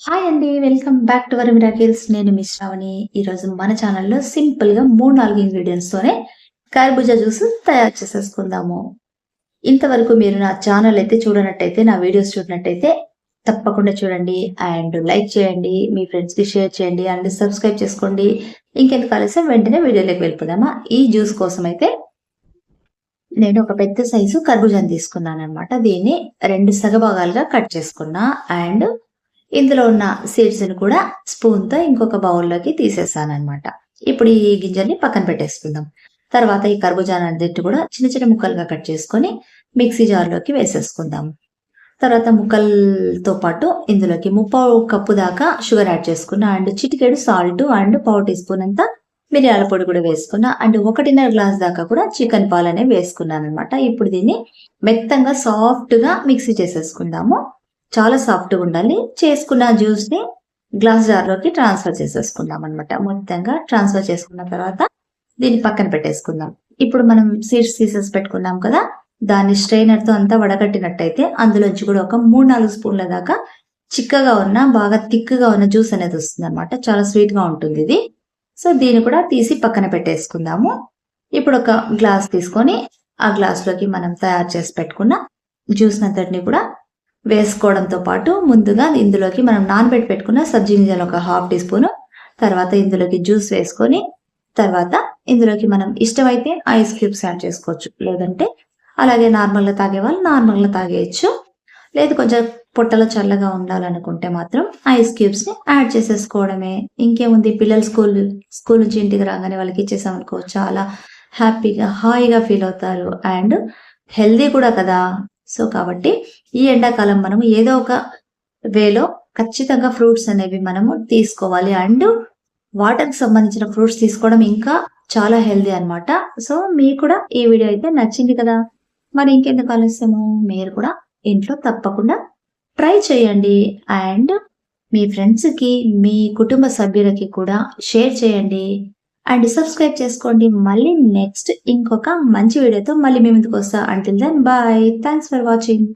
Hi అండి welcome back to our miracles నేను miss Shravani ఈరోజు మన ఛానల్లో సింపుల్గా మూడు నాలుగు ఇంగ్రీడియంట్స్ తోనే కర్బూజా జ్యూస్ తయారు చేసేసుకుందాము. ఇంతవరకు మీరు నా ఛానల్ అయితే చూడనట్టయితే నా వీడియోస్ చూడనట్టయితే తప్పకుండా చూడండి అండ్ లైక్ చేయండి మీ ఫ్రెండ్స్కి షేర్ చేయండి అండ్ సబ్స్క్రైబ్ చేసుకోండి. ఇంకెందుకు ఆలస్యం? వెంటనే వీడియోలోకి వెళ్ళిపోదామా? ఈ జ్యూస్ కోసం అయితే నేను ఒక పెద్ద సైజు కర్బూజాని తీసుకున్నాను అనమాట దీన్ని రెండు సగభాగాలుగా కట్ చేసుకున్నా అండ్ ఇందులో ఉన్న సీడ్స్ని కూడా స్పూన్తో ఇంకొక బౌల్లోకి తీసేసాను అనమాట ఇప్పుడు ఈ గింజల్ని పక్కన పెట్టేసుకుందాం. తర్వాత ఈ కర్బూజా అన్నిటి కూడా చిన్న చిన్న ముక్కలుగా కట్ చేసుకొని మిక్సీ జార్లోకి వేసేసుకుందాం. తర్వాత ముక్కలతో పాటు ఇందులోకి ముప్పావు కప్పు దాకా షుగర్ యాడ్ చేసుకున్నా అండ్ చిటికెడు సాల్ట్ అండ్ పావు టీ స్పూన్ అంతా మిరియాల పొడి కూడా వేసుకున్నా అండ్ ఒకటిన్నర గ్లాస్ దాకా కూడా చికెన్ పాలు అనేవి వేసుకున్నాను అనమాట ఇప్పుడు దీన్ని మెత్తంగా సాఫ్ట్గా మిక్సీ చేసేసుకుందాము. చాలా సాఫ్ట్గా ఉండాలి. చేసుకున్న జ్యూస్ని గ్లాస్ జార్లోకి ట్రాన్స్ఫర్ చేసేసుకుందాం అనమాట మొత్తంగా ట్రాన్స్ఫర్ చేసుకున్న తర్వాత దీన్ని పక్కన పెట్టేసుకుందాం. ఇప్పుడు మనం సీడ్స్ తీసేసి పెట్టుకున్నాం కదా దాన్ని స్ట్రైనర్తో అంతా వడగట్టినట్టయితే అందులోంచి కూడా ఒక మూడు నాలుగు స్పూన్ల దాకా చిక్కగా ఉన్న బాగా థిక్గా ఉన్న జ్యూస్ అనేది వస్తుంది అనమాట చాలా స్వీట్గా ఉంటుంది ఇది. సో దీన్ని కూడా తీసి పక్కన పెట్టేసుకుందాము. ఇప్పుడు ఒక గ్లాస్ తీసుకొని ఆ గ్లాస్లోకి మనం తయారు చేసి పెట్టుకున్న జ్యూస్ అంతటిని కూడా వేసుకోవడంతో పాటు ముందుగా ఇందులోకి మనం నానబెట్టి పెట్టుకున్న సబ్జీ గింజలు ఒక హాఫ్ టీ స్పూన్ తర్వాత ఇందులోకి జ్యూస్ వేసుకొని తర్వాత ఇందులోకి మనం ఇష్టమైతే ఐస్ క్యూబ్స్ యాడ్ చేసుకోవచ్చు. లేదంటే అలాగే నార్మల్గా తాగే వాళ్ళు నార్మల్గా తాగేయచ్చు. లేదు కొంచెం పొట్టలో చల్లగా ఉండాలనుకుంటే మాత్రం ఐస్ క్యూబ్స్ని యాడ్ చేసేసుకోవడమే. ఇంకేముంది? పిల్లలు స్కూల్ స్కూల్ నుంచి ఇంటికి రాగానే వాళ్ళకి ఇచ్చేసామనుకో చాలా హ్యాపీగా హాయిగా ఫీల్ అవుతారు. అండ్ హెల్దీ కూడా కదా. సో కాబట్టి ఈ ఎండాకాలం మనము ఏదో ఒక వేలో ఖచ్చితంగా ఫ్రూట్స్ అనేవి మనము తీసుకోవాలి. అండ్ వాటర్కి సంబంధించిన ఫ్రూట్స్ తీసుకోవడం ఇంకా చాలా హెల్దీ అన్నమాట. సో మీకు కూడా ఈ వీడియో అయితే నచ్చింది కదా? మరి ఇంకెందుకు ఆలస్యము? మీరు కూడా ఇంట్లో తప్పకుండా ట్రై చేయండి. అండ్ మీ ఫ్రెండ్స్కి మీ కుటుంబ సభ్యులకి కూడా షేర్ చేయండి. అండ్ సబ్స్క్రైబ్ చేసుకోండి. మళ్ళీ నెక్స్ట్ ఇంకొక మంచి వీడియోతో మళ్ళీ మేము ఇందుకు వస్తా. Until then bye thanks for watching